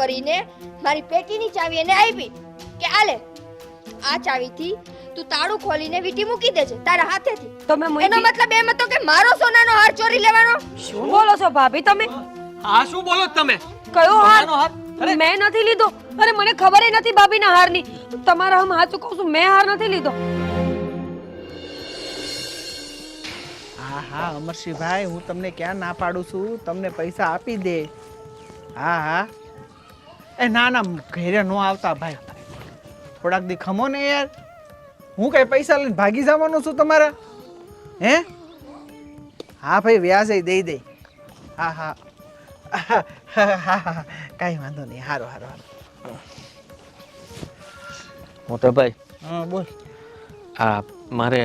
કરીને મારી પેટીની ચાવી એને આપી કે આલે આ ચાવીથી તું તાળું ખોલીને વીટી મૂકી દેજે તારા હાથેથી. તમે એનો મતલબ એમ હતો કે મારો સોનાનો હાર ચોરી લેવાનો? શું બોલો છો ભાભી તમે? આ શું બોલો તમે? કયો હાર? મેં નથી લીધો. અરે મને ખબર એ નથી ભાભીના હારની. તમારા હમ હાચું કહું છું મેં હાર નથી લીધો. હા હા અમરસિંહભાઈ હું તમને ક્યાં ના પાડું છું? તમને પૈસા આપી દે. હા હા. એ ના ના ઘેરે ન આવતા ભાઈ. થોડાક દી ખમો ને યાર. હું કઈ પૈસા લઈને ભાગી જવાનો છું તમારા? હે? હા ભાઈ વ્યાજે દઈ દે. હા હા. હા હા કાંઈ વાંધો નહીં. હારો હારો હારો. મોટા ભાઈ હા બોલ. આ મારે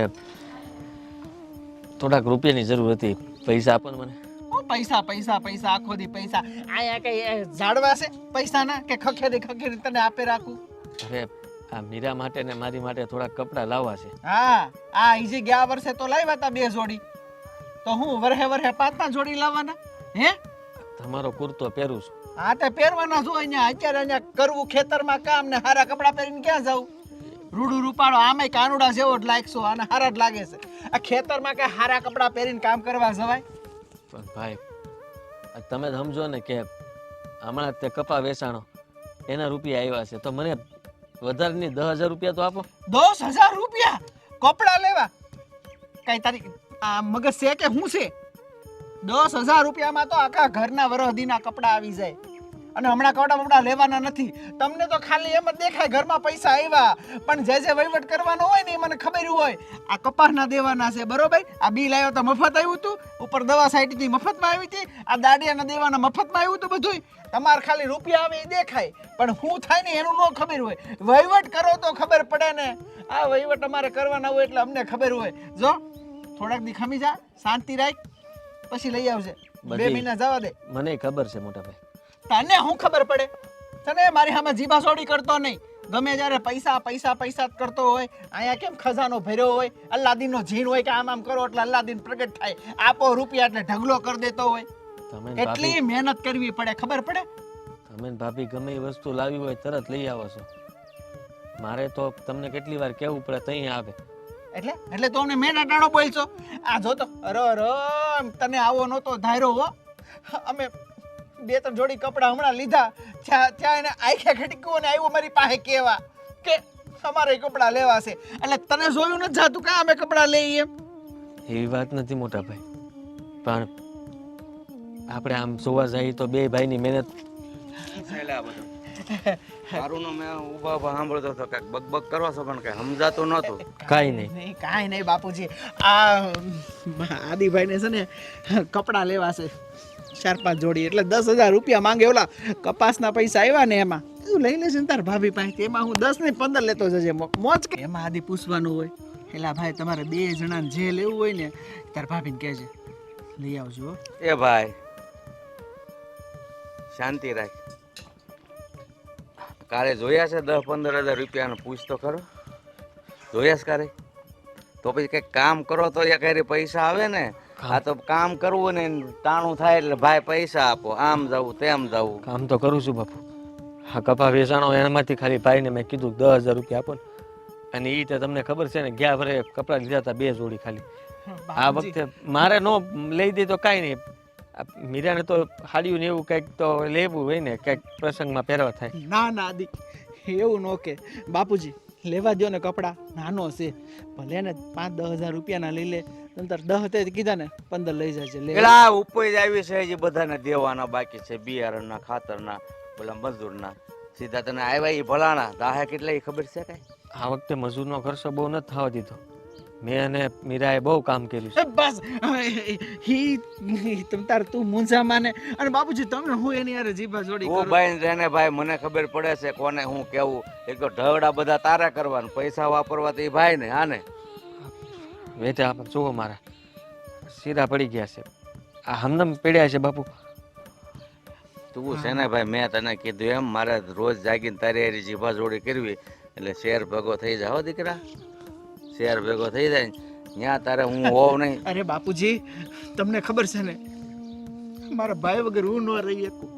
થોડાક રૂપિયાની જરૂર હતી. પૈસા આપો ને મને. પૈસા પૈસા પૈસા આખો દી પૈસા. આયા કઈ ઝાડવા છે પૈસા ના કે ખખેરી ખખેરી તને આપે રાખું? અરે આ મીરા માટે ને મારી માટે થોડાક કપડાં લાવવા છે. હા આ ઈજી ગયા વર્ષે તો લાવ્યા હતા બે જોડી. તો હું વરહે વરહે પાંચ પાંચ જોડી લાવવાના? હે? તમારો કુર્તો પહેરું છું. હા તે પહેરવાના શું અહીંયા અત્યારે અહીંયા કરવું ખેતરમાં કામ ને હારા કપડાં પહેરીને ક્યાં જાવ રૂડું રૂપાળો આમેય કાનુડા જેવો જ લાગશો અને હારા જ લાગે છે. આ ખેતરમાં કે હારા કપડાં પહેરીને કામ કરવા જવાય? પણ ભાઈ તમે સમજો ને કે હમણાં તે કપા વેચાણો, એના રૂપિયા આવ્યા છે. તો મને વધારેની દસ હજાર રૂપિયા તો આપો. દસ હજાર રૂપિયા? કપડા લેવા? કઈ તારી, આ મગજ છે કે શું છે? દસ હજાર રૂપિયામાં તો આખા ઘરના વરહદીના કપડા આવી જાય. અને હમણાં કપડા બપડા લેવાના નથી. તમને તો ખાલી એમ જ દેખાય ઘરમાં પૈસા આવ્યા પણ જે જે વહીવટ કરવાનો હોય ને એ મને ખબર હોય. આ કપાસના દેવાના છે બરોબર? આ બિલ આવ્યો તો મફત આવ્યું હતું ઉપર દવા સાઈડથી મફતમાં આવી હતી. આ દાડિયાના દેવાના મફતમાં આવ્યું હતું બધુંય. તમારે ખાલી રૂપિયા આવે એ દેખાય. પણ શું થાય ને એનું ન ખબર હોય. વહીવટ કરો તો ખબર પડે ને. આ વહીવટ અમારે કરવાના હોય એટલે અમને ખબર હોય. જો થોડાક દી ખમી જા. શાંતિ રાખ. પછી લઈ આવજે. બે મહિના જવા દે. મને ખબર છે મોટા ભાઈ તને શું ખબર પડે? તને મારી સામે જીભાસોડી કરતો નહીં. ગમે જ્યારે પૈસા પૈસા પૈસા જ કરતો હોય અહીંયા કેમ ખજાનો ભર્યો હોય? અલ્લાદીનનો જીન હોય કે આમ આમ કરો એટલે અલ્લાદીન પ્રગટ થાય. આપો રૂપિયા એટલે ઢગલો કરી દેતો હોય. તમે મહેનત કરવી પડે ખબર પડે? તમે ભાભી ગમે એ વસ્તુ લાવી હોય તરત લઈ આવો છો. મારે તો તમને કેટલી વાર કહેવું પડે તઈ આવે. એટલે? એટલે તો અમને મેં અટાણો બોલશો. આ જો તો અરે અરે તને આવો નહોતો ધાર્યો હો. અમે બે ત્રણ જોડી કપડાં હમણાં લીધા. ત્યાં ત્યાં એને આખ્યા ખટક્યું અને આવ્યું મારી પાસે કહેવા કે અમારે કપડાં લેવા છે એટલે તને જોયું નથી જાતું કે અમે કપડાં લઈએ? એવી વાત નથી મોટા ભાઈ. પણ આપણે આમ જોવા જઈએ તો બે ભાઈની મહેનત મારું નો મેં ઊભા ઊભા સાંભળતો હતો કાંઈક બકબક કરવા છો પણ કઈ? સમજાતું નહોતું. કાંઈ નહીં. નહીં કાંઈ નહીં બાપુજી. આ આદિભાઈને છે ને કપડાં લેવા છે ચાર પાંચ જોડી. એટલે દસ હજાર રૂપિયા માંગે ઓલા કપાસના પૈસા આવ્યા ને એમાં. તું લઈ લેશે ને તાર ભાભી પાસેથી. એમાં હું દસ ને પંદર લેતો જજે. મોજ કે એમાં આદિ પૂછવાનું હોય. એલા ભાઈ, તમારે બે જણાને જે લેવું હોય ને, તાર ભાભીને કહેજે. લઈ આવજો એ ભાઈ, શાંતિ રાખ. કાલે જોયા છે દસ પંદર હજાર રૂપિયાનો? પૂછ તો ખરો. જોયા છે કાલે? તો પછી કંઈક કામ કરો તો એ કઈ પૈસા આવે ને આ તો કામ કરવું ને તાણું થાય એટલે ભાઈ પૈસા આપો આમ જવું તેમ જવું. કામ તો કરું છું બાપુ. હા કપા વેચાણો એમાંથી ખાલી ભાઈને મેં કીધું દસ હજાર રૂપિયા આપો ને. અને એ તો તમને ખબર છે ને ગયા ભરે કપડાં લીધા હતા બે જોડી ખાલી. આ વખતે મારે નો લઈ દે તો કાંઈ નહીં. આ મીરાને તો હાડ્યું ને એવું કંઈક તો લેવું હોય ને કંઈક પ્રસંગમાં પહેરવા થાય. ના ના દી એવું નો કે. બાપુજી લેવા દ્યો ને કપડાં. નાનો છે. ભલે ને પાંચ દસ હજાર રૂપિયાના લઈ લે. નંતર દહ તે કીધા ને પંદર લઈ જાય છે પેલા ઉપજ આવી છે જે બધાને દેવાના બાકી છે બિયારણના ખાતરના પેલા મજૂરના. સીધા તને આવ્યા એ ભલાણા દાહે કેટલા એ ખબર છે કઈ? આ વખતે મજૂરનો ખર્ચો બહુ નથી થવા દીધો. મેં અને મીરાએ બહુ કામ કર્યું છે. એ બસ હી તમ તાર તું મૂંઝા માને અને બાપુજી તમે હું એની યાર જીભા જોડી કરો? ભાઈ રેને ભાઈ મને ખબર પડે છે કોને હું કેવું. એક તો ઢવડા બધા તારા કરવાના પૈસા વાપરવા તો એ ભાઈ ને હા ને? વેચા આપણે જુઓ મારા. સીધા પડી ગયા છે. આ હમદમ પડ્યા છે બાપુ. તું છે ને ભાઈ મેં તને કીધું એમ મારે રોજ જાગીને તારી હારી જીભા જોડી કરવી. એટલે શેર ભેગો થઈ જાવ દીકરા. શેર ભેગો થઈ જાય ત્યાં તારે હું હોવ નહીં. અરે બાપુજી તમને ખબર છે ને મારા ભાઈ વગર હું ન રહી શકું.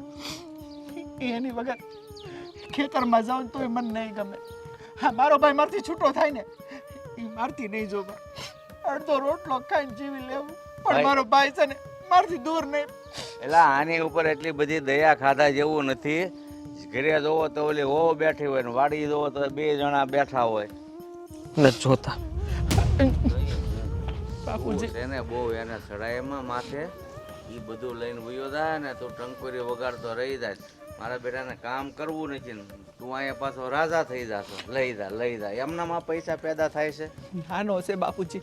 એની વગર ખેતરમાં જાઉં તોય મને નહીં ગમે. હા મારો ભાઈ મારથી છૂટો થાય ને એ મારથી નહીં જોવા. અડધો રોટલો ખાઈને જીવી લેવું. પણ મારો ભાઈ છે ને મારથી દૂર નહીં. એટલે આની ઉપર એટલી બધી દયા ખાધા જેવું નથી. ઘરે જોવો તો ઓલી હો બેઠી હોય ને વાડી જોવો તો બે જણા બેઠા હોય. ને જોતા. બાપુજી ને બહુ એને માથે. એ બધું લઈને વયો જાય ને તું ટંકોરી વગાડતો રહી જાય. મારા બેટાને કામ કરવું નથી ને. તું અહીંયા પાછો રાજા થઈ જાશો. લઈ જા લઈ જા. એમનામાં પૈસા પેદા થાય છે? નાનો છે બાપુજી.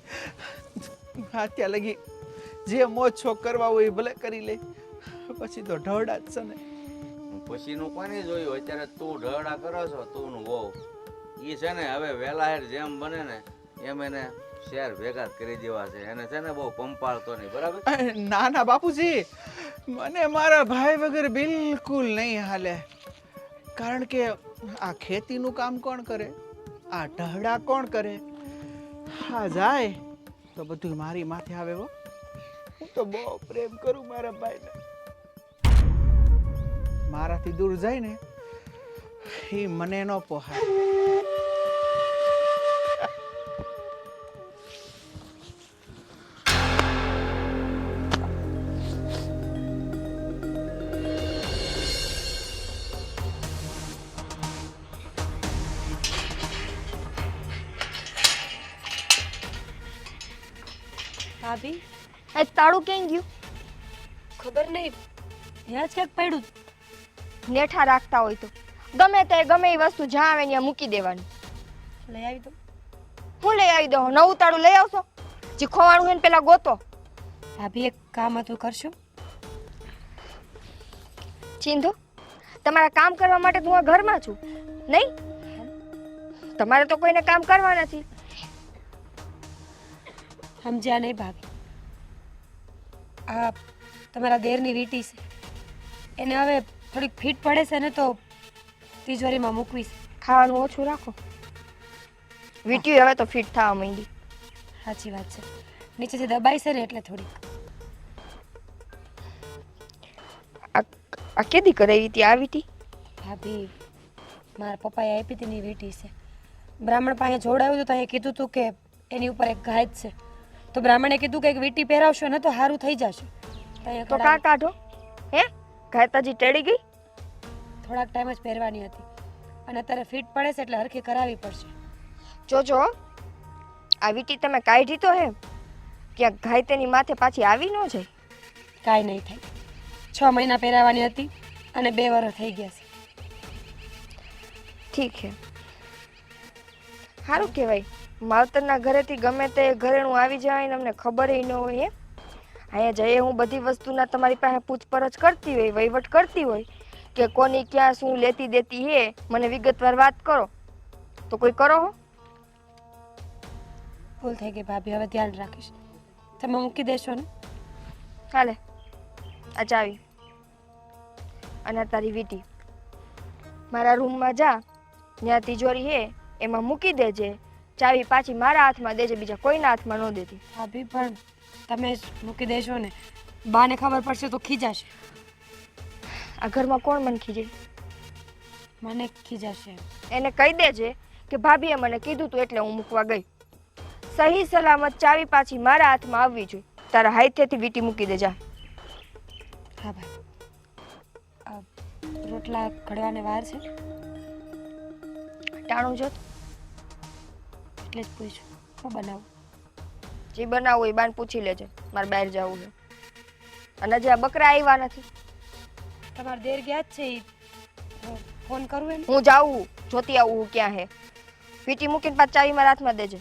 અત્યારે લગી જે મોજ શોખ કરવા હોય એ ભલે કરી લે. પછી તો ઢળડા જ છે ને. પછીનું કોને જોયું? અત્યારે તું ઢળડા કરો છો તું નું વહુ. એ છે ને હવે વેલા હેર જેમ બને ને એમ એને શેર ભેગા કરી દેવા છે. એને છે ને બહુ પંપાળતો નહીં બરાબર? ના ના બાપુજી. મને મારા ભાઈ વગર બિલકુલ નહીં હાલે. કારણ કે આ ખેતીનું કામ કોણ કરે? આ ઢહડા કોણ કરે? હા જાય? તો બધું મારી માથે આવે હો. હું તો બહુ પ્રેમ કરું મારા ભાઈને. મારાથી દૂર જાય ને એ મને ન પોહાય. ભાભી? એ તાળું કેમ ગયું? ખબર નહીં. જ ક્યાંક પડ્યું? નેઠા રાખતા હોય તો. ગમે તે ગમે એ વસ્તુ જ્યાં આવે ત્યાં મૂકી દેવાની. લઈ આવી દઉં. હું લઈ આવી દઉં? નવું તાળું લઈ આવશો? જે ખોવાનું હોય ને પેલા ગોતો. ભાભી એક કામ હતું કરશો? ચિંધુ તમારા કામ કરવા માટે હું આ ઘરમાં છું નહીં? તમારે તો કોઈને કામ કરવા નથી. સમજ્યા નહીં ભાભી. આ તમારા દેરની વીટી છે. એને હવે થોડીક ફીટ પડે છે ને તો તિજોરીમાં મૂકવીશ ખાવાનું ઓછું રાખો. વીટી હવે તો ફિટ થવા માંડી. સાચી વાત છે. નીચેથી દબાઈ છે ને એટલે થોડીક આ આ કેદી કરાવી હતી આવી હતી ભાભી મારા પપ્પાએ આપી હતી ની વીટી છે. બ્રાહ્મણ પાસે જોડાયું હતું તો અહીંયા કીધું હતું કે એની ઉપર એક ગાય છે. તો બ્રાહ્મણે કીધું કે વીટી પહેરાવશો ને તો સારું થઈ જશે. તો કા કાઢો? હે? ઘાયતાજી ટેડી ગઈ? થોડાક ટાઈમ જ પહેરવાની હતી. અને અત્યારે ફિટ પડે છે એટલે હરખી કરાવવી પડશે. જોજો આ વીટી તમે કાઢી તો હે. ક્યાંક ઘાય તેની માથે પાછી આવી ન જાય. કાંઈ નહીં થાય. છ મહિના પહેરાવાની હતી અને બે વર્ષ થઈ ગયા છે. ઠીક છે સારું કહેવાય. માવતરના ઘરેથી ગમે તે ઘરેણું આવી જાય ને અમને ખબર ન હોય અહીંયા જઈએ હું બધી વસ્તુના તમારી પાસે પૂછપરછ કરતી હોય વહીવટ કરતી હોય કે કોની ક્યાં શું લેતી દેતી હે મને વિગતવાર વાત કરો. તો કોઈ કરો હો. ભૂલ થઈ ગઈ ભાભી હવે ધ્યાન રાખીશ. તમે મૂકી દેશો ને. હાલે. આ ચાવી અને તારી વીટી. મારા રૂમમાં જા. ત્યાં તિજોરી હે એમાં મૂકી દેજે. ચાવી પાછી મારા હાથમાં દેજે બીજા કોઈના હાથમાં ન દેતી. ભાભી પણ તમે જ મૂકી દેશો ને. બાને ખબર પડશે તો ખીજાશે. આ ઘરમાં કોણ મને ખીજે? મને ખીજાશે. એને કહી દેજે કે ભાભીએ મને કીધું તું એટલે હું મૂકવા ગઈ. સહી સલામત ચાવી પાછી મારા હાથમાં આવવી જોઈએ. તારા હાથેથી વીટી મૂકી દેજા હા ભાઈ. રોટલા ઘડવાને વાર છે. ટાણું જો એટલે જ પૂછું. હું બનાવું? જે બનાવવું એ બાન પૂછી લેજે. મારે બહાર જવું છે. અને જે આ બકરા આવ્યા નથી. તમારે દેર ગયા જ છે ઈ. ફોન કરું એમ? હું જાઉં. જોતી આવું હું ક્યાં હે. વીટી મૂકીને પાછી ચાવી મારા હાથમાં દેજે.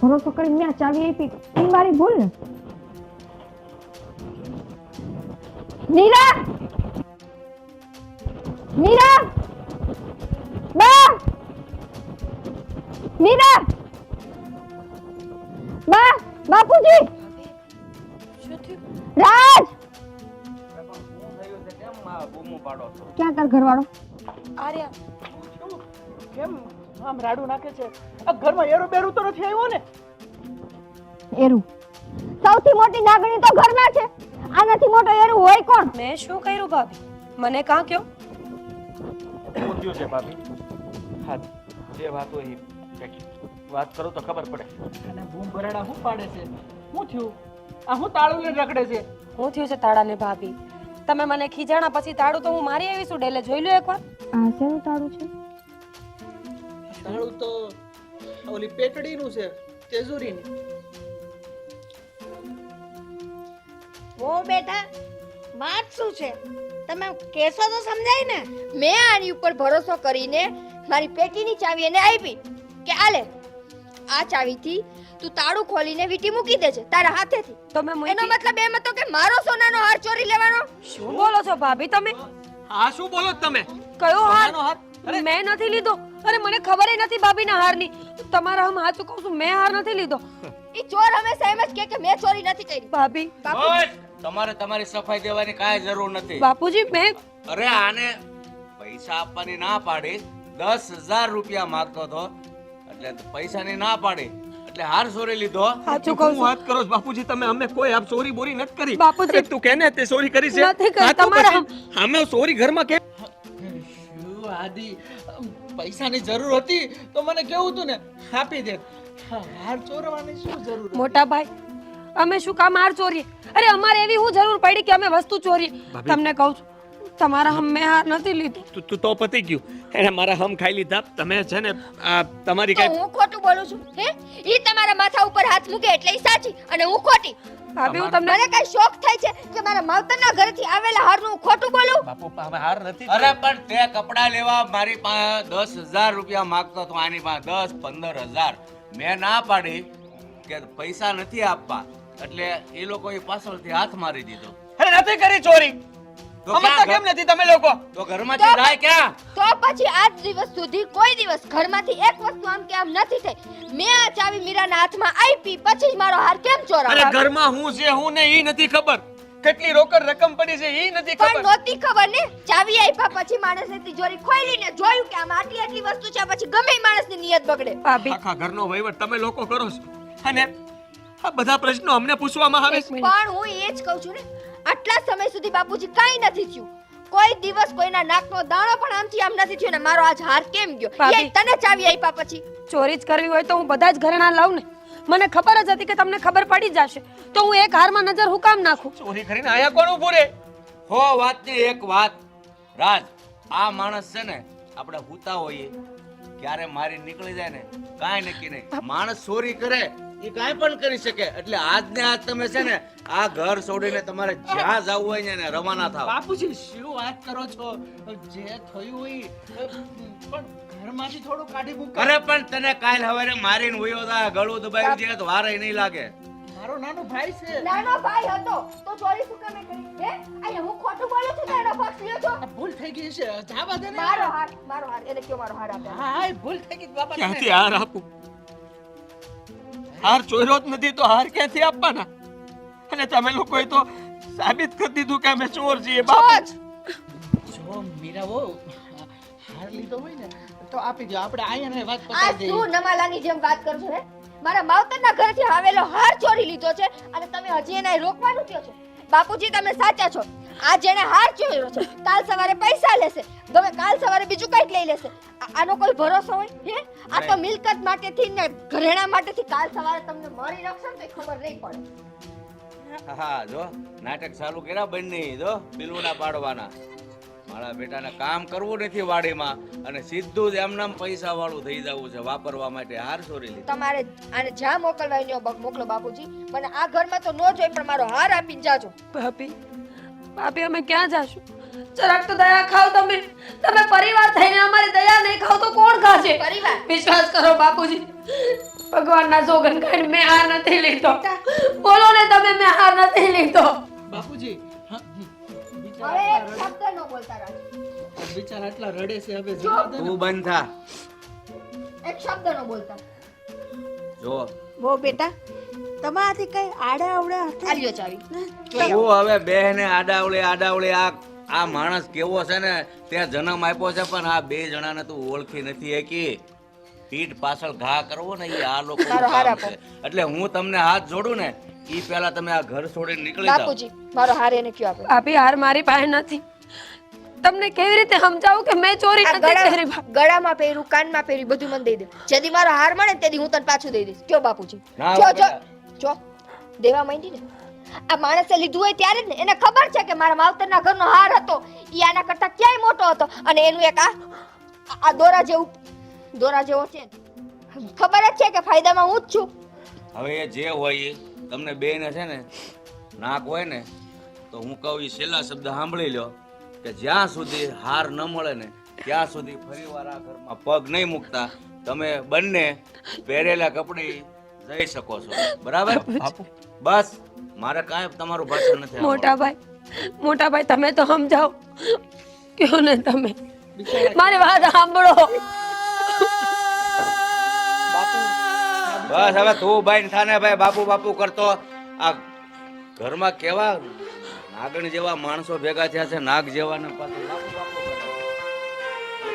ભરોસો કરી મેં ચાવી આપી. એ મારી ભૂલ ને. મીરા! મીરા! બા! મીરા! બા બાપુજી! રાજ! ક્યાં તાર ઘરવાળો? આર્યા. કેમ આમ રાડું નાખે છે. આ ઘરમાં એરું બેરું તો નથી આવ્યો ને? એરું. સૌથી મોટી નાગણી તો ઘરમાં છે. આનાથી મોટો એરું હોય કોણ? મેં શું કર્યું ભાભી? મને કાં કયો? પૂછ્યું છે ભાભી? હા જે વાત હોય એ વાત કરો તો ખબર પડે. અને બૂમ ભરાડા હું પાડે છે? હું થયું? આ હું તાળું લઈને રખડે છે? હું થયું છે તાળાને ભાભી? તમે મને ખીજાણા પછી તાળું તો હું મારી આવીશું ડેલે જોઈ લો એકવાર. આ શેનું તાળું છે? તાળું તો ઓલી પેટડીનું છે તેજુરીની. ઓ બેટા વાત શું છે? તમે કેસો તો સમજાય ને? મેં આની ઉપર ભરોસો કરીને મારી પેટીની ચાવી એને આપી કે આલે આ ચાવીથી તું તાળું ખોલીને વીટી મૂકી દેજે તારા હાથેથી. તો મેં એનો મતલબ એમ હતો કે મારો સોનાનો હાર ચોરી લેવાનો? શું બોલો છો ભાભી તમે? હા શું બોલો તમે? કયો હાર? મેં નથી લીધો. અરે મને ખબર નથી ભાભીના હારની. તમારા હમ હાથ કહું છું? મેં હાર નથી લીધો. એ ચોર હંમેશા એમ જ કહે કે મેં ચોરી નથી કરી. ભાભી. તમારે તમારી સફાઈ દેવાની કાંઈ જરૂર નથી. બાપુજી મેં અરે આને પૈસા આપવાની ના પાડી. દસ હજાર રૂપિયા માંગતો હતો. એટલે પૈસાની ના પાડી. એટલે હાર સોરી લીધો. સાચું કહું વાત કરો છો? બાપુજી તમે અમે કોઈ આપ ચોરી બોરી નથી કરી. બાપુજી. તું કેને તે ચોરી કરી છે? નથી કરી, તમારા અમે ચોરી ઘરમાં કે શું આદિ પૈસાની જરૂર હતી તો મને કેવું હતું ને આપી દે હાર ચોરવાની શું જરૂર મોટા ભાઈ અમે શું કામ હાર ચોરીએ? અરે અમારે એવી હું જરૂર પડી કે અમે વસ્તુ ચોરીએ? તમને કહું છું તમારા હમ મેં હાર નથી લીધી. તું તું તો પતી ગયું. એને મારા હમ ખાઈ લીધા. તમે છે ને આ તમારી કઈ હું ખોટું બોલું છું હે? ઈ તમારા માથા ઉપર હાથ મૂકે એટલે ઈ સાચી અને હું ખોટી. ભાભી હું તમને મને કઈ શોખ થાય છે કે મારા માવતરના ઘરેથી આવેલા હારનું હું ખોટું બોલું? બાપુ અમે હાર નથી અરે પણ તે કપડા લેવા મારી પાસે દસ હજાર રૂપિયા માંગતો તો આની પાસે દસ પંદર હજાર. મેં ના પાડી કે પૈસા નથી આપવા. એટલે એ લોકોએ પાછળથી હાથ મારી દીધો. અરે નથી કરી ચોરી. સમજતા કેમ ઘર- નથી તમે લોકો? તો ઘરમાંથી જાય ક્યાં? તો પછી આજ દિવસ સુધી કોઈ દિવસ ઘરમાંથી એક વસ્તુ આમ કે આમ નથી થઈ. મેં આ ચાવી મીરાના હાથમાં આપી પછી જ મારો હાર કેમ અરે ઘરમાં હું છે હું ને ઈ નથી ખબર. કેટલી રોકડ રકમ પડી છે ઈ નથી પણ ખબર. ખબર ને? ચાવી આપ્યા પછી માણસે તિજોરી ખોલીને જોયું કે આમાં આટલી આટલી વસ્તુ છે પછી ગમે માણસની નિયત બગડે. ભાભી. આખા ઘરનો વહીવટ તમે લોકો કરો છો. અને આ બધા પ્રશ્નો અમને પૂછવામાં આવે પણ હું એ જ કહું છું ને આટલા સમય સુધી બાપુજી કાંઈ નથી થયું. કોઈ દિવસ કોઈના નાકનો દાણો પણ આમથી આમ નથી થયો ને મારો આજ હાર કેમ ગયો? એ તને ચાવી આપ્યા પછી. ચોરી જ કરવી હોય તો હું બધા જ ઘરેણા લાવું ને. મને ખબર જ હતી કે તમને ખબર પડી જશે. તો હું એક હારમાં નજર હું કામ નાખું? ચોરી કરીને આયા કોણ ઉભું રે? હો વાતની એક વાત. રાજ આ માણસ છે ને આપણે હુતા હોઈએ. ક્યારે મારી નીકળી જાય ને કાંઈ નક્કી નહીં. માણસ ચોરી કરે એ કાંઈ પણ કરી શકે. એટલે આજને આજ તમે છે ને આ ઘર છોડીને તમારે જ્યાં જવું હોય ને રવાના થાવ. બાપુજી શું વાત કરો છો? જે થયું હોય પણ ઘરમાંથી થોડું કાઢી મૂક. અરે પણ તને કાલ હવારે મારીને ઉયો તા ગળું દબાવી દે તો વારે નહીં લાગે. મારો નાનો ભાઈ છે. નાનો ભાઈ હતો. તો ચોરી શું કામે કરી? હે? અહીંયા હું ખોટું બોલું છું તો એનો પક્ષ લ્યો છો ભૂલ થઈ ગઈ છે. જાવા દે ને. મારો હાર મારો હાર એને કયો મારો હાર આપે? હા હા ભૂલ થઈ ગઈ બાપા ક્યાંથી હાર આપું? હાર ચોર્યો જ નથી તો હાર ક્યાંથી આપવાના? અને તમે લોકોએ તો સાબિત કરી દીધું કે અમે ચોર છીએ બાપ જો મીરા વો હાર લીધો હોય ને તો આપી દો આપણે ને વાત આ પતાવી દઈએ. શું નમાલાની જેમ વાત કરો છો હે મારા માવતરના ઘરેથી આવેલો હાર ચોરી લીધો છે અને તમે હજી એને રોકવાનું કહો છો? બાપુજી તમે સાચા છો. આ જેણે હાર ચોર્યો છે. કાલ સવારે પૈસા લેશે. તમે કાલ સવારે બીજું કંઈક લઈ લેશે. આનો કોઈ ભરોસો હોય? હે? આ તો મિલકત માટેથી ને ઘરેણા માટેથી કાલ સવારે તમને મળી રાખશે ને તો ખબર નહીં પડે. હા જો નાટક ચાલુ કર્યા બંને જો બિલુના પાડવાના. મારા બેટાને કામ કરવું નથી વાડીમાં અને સીધું જ એમનામ પૈસા વાળું થઈ જવું છે વાપરવા માટે. હાર ચોરી લીધી. તમારે આને જ્યાં મોકલવા મોકલો બાપુજી. મને આ ઘરમાં તો ન જોઈ પણ મારો હાર આપીને જાજો. ભાભી ભાભી અમે ક્યાં જાશું? જરાક તો દયા ખાવ તમે. તમે પરિવાર થઈને અમારી દયા નહીં ખાવ તો કોણ ખાશે? પરિવાર? વિશ્વાસ કરો બાપુજી. ભગવાનના સોગન કાઢ મેં હાર નથી લીધો. બોલો ને તમે મેં હાર નથી લીધો. બાપુજી હવે એક શબ્દ ન બોલતા રાજ બિચારા આટલા રડે છે હવે જવા દે તું બંધ થા. એક શબ્દ ન બોલતા. જો વો બેટા તમારાથી કઈ આડા અવડા હતા ચાવી. તું હવે બેહને આડાવળે આડાવળે આ આ માણસ કેવો છે ને? ત્યાં જન્મ આપ્યો છે પણ આ બે જણાને તું ઓળખી નથી એકી પીઠ પાછળ ઘા કરવો ને એ આ લોકો. એટલે હું તમને હાથ જોડું ને ઈ પહેલા તમે આ ઘર છોડીને નીકળી જાઓ. બાપુજી મારો હાર એને કયો આપે? આપી હાર મારી પાસે નથી. તમને કેવી રીતે સમજાવું કે મેં ચોરી નથી કરી ગળા ગળામાં પહેર્યું કાનમાં પહેર્યું બધું મને દઈ દે. જેદી મારો હાર મળે તેદી હું તને પાછું દઈ દઈશ. કયો બાપુજી? ના, જો જો. જો, દેવા માંડી ને આ માણસે લીધું હોય ત્યારે ને, એને ખબર છે કે મારા માવતરના ઘરનો હાર હતો. એ આના કરતા ક્યાંય મોટો હતો. અને એનું એક આ આ દોરા જેવું, દોરા જેવો છે ખબર જ છે કે ફાયદામાં હું જ છું. હવે એ જે હોય એ તમને બેને છે ને, નાક હોય ને, તો હું કહું એ છેલ્લા શબ્દ સાંભળી લ્યો, કે જ્યાં સુધી હાર ન મળે ને, ત્યાં સુધી ફરીવાર આ ઘરમાં પગ નહીં મૂકતા. તમે બંને પહેરેલા કપડે જઈ શકો છો. બરાબર? બસ. મારે કાંઈ તમારું ભાષણ નથી મોટા ભાઈ મોટા ભાઈ તમે તો સમજાવો. કયો ને તમે. મારી વાત સાંભળો. બસ હવે તું ભાઈ થાને ભાઈ. બાપુ બાપુ કરતો. આ ઘરમાં કેવા નાગણ જેવા માણસો ભેગા થયા છે નાગ જેવા ને.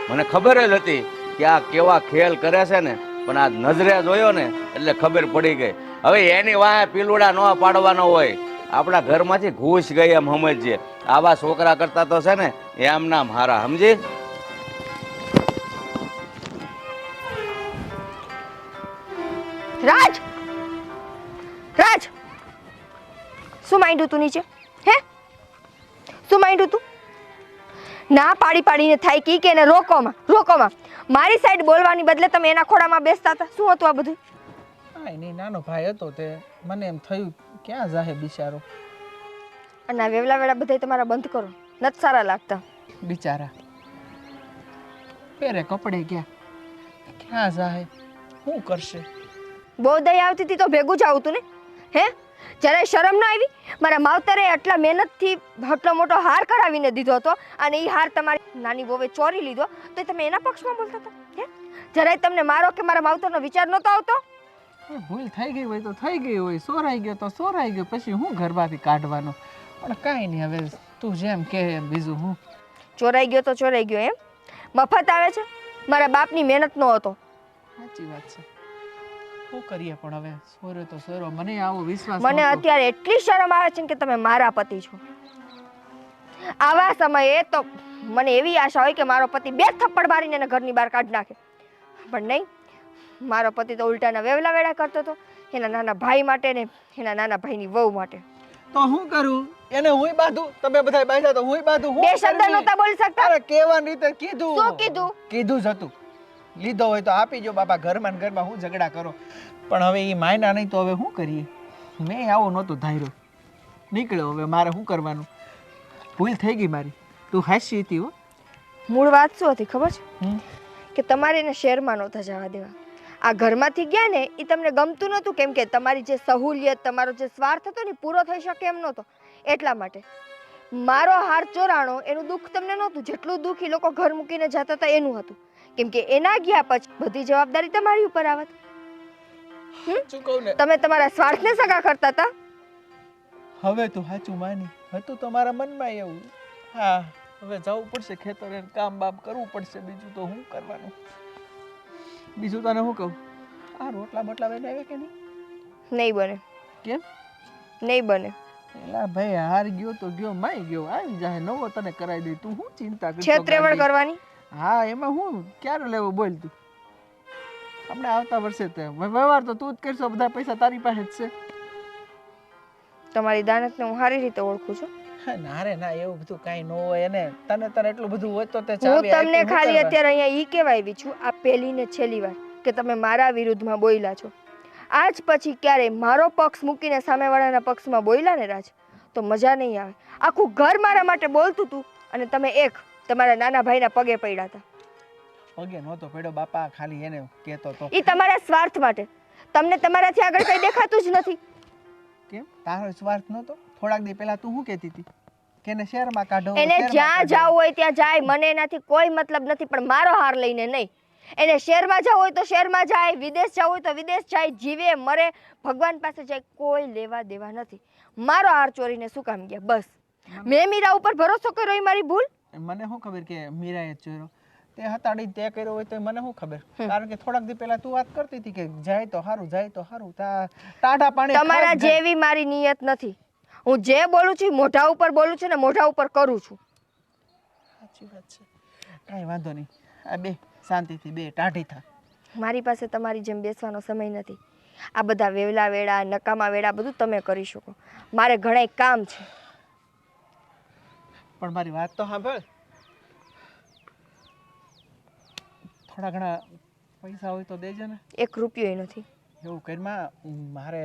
મને ખબર જ હતી કે આ કેવા ખેલ કરે છે ને. પણ આ નજરે જોયો ને એટલે ખબર પડી ગઈ. હવે એની વાહે પીલુડા ન પાડવાનો હોય. આપણા ઘરમાંથી ઘૂસ ગઈ એમ સમજીએ. આવા છોકરા કરતા તો છે ને એમ નામ હારા સમજી? રાજ! રાજ! શું માંડ્યું તું નીચે? હે? શું માંડ્યું તું? ના પાડી પાડીને થાય કી એને રોકોમાં રોકોમાં મારી સાઈડ બોલવાની બદલે તમે એના ખોડામાં બેસતા હતા. શું હતું આ બધું? કાંઈ એની નાનો ભાઈ હતો તે. મને એમ થયું ક્યાં જાહે બિચારો? અને આ વેવલા વેળા બધા તમારા બંધ કરો. નથી સારા લાગતા. બિચારા. પેરે કપડે ગયા. ક્યાં જાહે? શું કરશે? બહુ દયા આવતી હતી તો ભેગું જ આવતું ને? હે? જ્યારે શરમ ના આવી મારા માવતરે આટલા મહેનતથી આટલો મોટો હાર કરાવીને દીધો હતો અને એ હાર તમારી નાની વોવે ચોરી લીધો તો તમે એના પક્ષમાં બોલતા હતા? જરાય તમને મારો કે મારા માવતરનો વિચાર નહોતો આવતો? ભૂલ થઈ ગઈ હોય તો થઈ ગઈ હોય સોરાઈ ગયો તો સોરાઈ ગયો પછી હું ઘરમાંથી કાઢવાનો? પણ કાંઈ નહીં હવે તું જેમ કે એમ બીજું હું. ચોરાઈ ગયો તો ચોરાઈ ગયો એમ? મફત આવે છે? મારા બાપની મહેનત નો હતો. સાચી વાત છે. શું કરીએ પણ હવે? સોરે તો સોરો મને આવો વિશ્વાસ મને અત્યારે એટલી શરમ આવે છે કે તમે મારા પતિ છો. આવા સમયે તો મને એવી આશા હોય કે મારો પતિ બે થપ્પડ મારીને એને ઘરની બહાર કાઢી નાખે. પણ નહીં. મારો પતિ તો ઉલટાના વેવલા વેડા કરતો હતો. એના નાના ભાઈ માટે ને એના નાના ભાઈની વહુ માટે. તો હું કરું? એને હુંય બાંધું? તમે બધા બાંધ્યા તો હુંય બાંધું? હું બે શબ્દ નતા બોલી શકતા? અરે કેવા રીતે કીધું? શું કીધું? કીધું જ હતું. લીધો હોય તો આપી જો બાપા ઘરમાં ને ઘરમાં હું ઝઘડા કરો. પણ હવે એ માયના નહીં તો હવે શું કરીએ? મેં આવો નહોતું ધાર્યો. નીકળ્યો હવે મારે શું કરવાનું? ભૂલ થઈ ગઈ મારી. તું હાસી હતી હો. મૂળ વાત શું હતી ખબર છે? કે તમારે એને શહેરમાં નહોતા જવા દેવા. આ ઘરમાંથી ગયા ને એ તમને ગમતું નહોતું કેમ કે તમારી જે સહુલિયત તમારો જે સ્વાર્થ હતો ને પૂરો થઈ શકે એમ નહોતો. એટલા માટે. મારો હાર ચોરાણો એનું દુઃખ તમને નહોતું? જેટલું દુઃખ એ લોકો ઘર મૂકીને જતા હતા એનું હતું. કેમ કે એના ગયા પછી બધી જવાબદારી તમારી ઉપર આવત. શું કહું ને? તમે તમારા સ્વાર્થને સગા કરતા હતા હવે તો સાચું માની. હતું તો મારા મનમાં એવું. હા હવે જવું પડશે ખેતરે કામ બામ કરવું પડશે. બીજું તો શું કરવાનું? બીજું તને શું કહું? આ રોટલા બોટલા બનાવે કે નહીં? નહીં બને. કેમ? નહીં બને. એલા ભાઈ હાર ગયો તો ગયો માઈ ગયો. આવી જાય નવો તને કરાવી દે તું હું ચિંતા કરતો છેત્રેવડ કરવાની? હા એમાં હું ક્યારે લેવો બોલ તું? આપણે આવતા વર્ષે તે વ્યવહાર તો તું જ કરશો બધા પૈસા તારી પાસે જ છે. તમારી દાનતને હું સારી રીતે ઓળખું છું. ના રે ના એવું બધું કઈ ન હોય. એને તને તને એટલું બધું હોય તો તે હું ચાવી તમને ખાલી અત્યારે અહીંયા ઈ કહેવા આવી છું આ પહેલી ને છેલ્લી વાર કે તમે મારા વિરુદ્ધમાં બોલ્યા છો. આજ પછી ક્યારે મારો પક્ષ મૂકીને સામેવાળાના પક્ષમાં બોલ્યા ને રાજ? તો મજા નહીં આવે. આખું ઘર મારા માટે બોલતું હતું અને તમે એક તમારા નાના ભાઈના પગે પડ્યા હતા. પગે નહોતો પડ્યો બાપા ખાલી એને કહેતો તો. એ તમારા સ્વાર્થ માટે. તમને તમારાથી આગળ કંઈ દેખાતું જ નથી. કેમ? તારો સ્વાર્થ નહોતો? થોડાક દી પહેલા તું શું કહેતી હતી? કેને શહેરમાં કાઢો એને જ્યાં કાઢો. હોય ત્યાં જાય મને એનાથી કોઈ મતલબ નથી પણ મારો હાર લઈને નહીં. એને શહેરમાં જવું હોય તો શહેરમાં જાય વિદેશ જવું હોય તો વિદેશ જાય જીવે મરે ભગવાન પાસે જાય કોઈ લેવા દેવા નથી. મારો હાર ચોરીને શું કામ ગયા? બસ. મેં મીરા ઉપર ભરોસો કર્યો એ મારી ભૂલ? મને શું ખબર કે મીરાએ ચોર્યો તે હતાડી તે કર્યો હોય તો મને શું ખબર? કારણ કે થોડાક દી પહેલા તું વાત કરતી હતી કે જાય તો સારું જાય તો સારું તા ટાઢા પાણી તમારા જેવી મારી નિયત નથી. હું જે બોલું છું મોઢા ઉપર બોલું છું ને મોઢા ઉપર કરું છું. સાચી વાત છે. કાંઈ વાંધો નહીં. આ બે શાંતિથી બે ટાઢી થા. મારી પાસે તમારી જેમ બેસવાનો સમય નથી. આ બધા વેવલા વેળા નકામા વેળા બધું તમે કરી શકો. મારે ઘણા કામ છે. પણ મારી વાત તો સાંભળ. થોડા ઘણા પૈસા હોય તો દેજે ને. એક રૂપિયો નથી. એવું કરીમાં મારે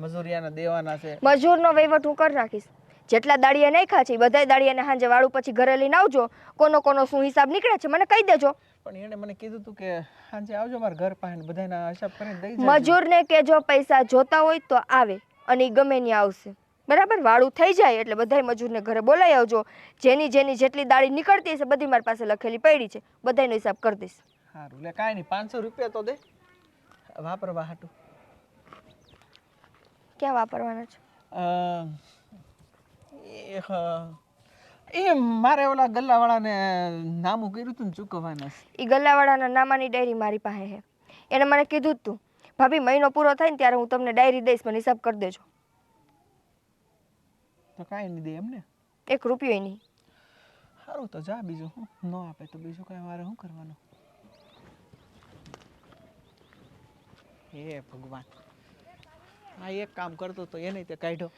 મજૂરિયાના દેવાના છે. મજૂરનો વહીવટ હું કરી નાખીશ. જેટલા દાડિયા નાખ્યા છે એ બધાય દાડિયાને સાંજે વાળું પછી ઘરે લઈને આવજો. કોનો કોનો શું હિસાબ નીકળે છે મને કહી દેજો. પણ એણે મને કીધું હતું કે સાંજે આવજો મારા ઘર પાસે ને બધાના હિસાબ કરીને દઈ મજૂરને કે જો પૈસા જોતા હોય તો આવે અને એ ગમે ત્યાં આવશે. બરાબર? વાળું થઈ જાય એટલે બધાય મજૂરને ઘરે બોલાવી આવજો. જેની જેની જેટલી દાળી નીકળતી હશે બધી મારી પાસે લખેલી પડી છે. બધાયનો હિસાબ કરી દઈશ. સારું એટલે કાંઈ નહીં પાંચસો રૂપિયા તો દે. વાપરવા હાટું. ક્યાં વાપરવાના છે? એ હ, એ મારે ઓલા ગલ્લાવાળાને નામું કર્યું હતું ને ચૂકવવાના એ ગલ્લાવાળાના નામાની ડાયરી મારી પાસે છે. એને મને કીધું તું. ભાભી મહિનો પૂરો થાય ને ત્યારે હું તમને ડાયરી દઈશ મને હિસાબ કરી દેજો. તો કાંઈ નહીં દે એમને. એક રૂપિયો નહીં. સારું તો જા બીજું હું. ન આપે તો બીજું કાંઈ મારે શું કરવાનું? હે ભગવાન. આ એક કામ કરતો તો એને તે કાઢ્યો.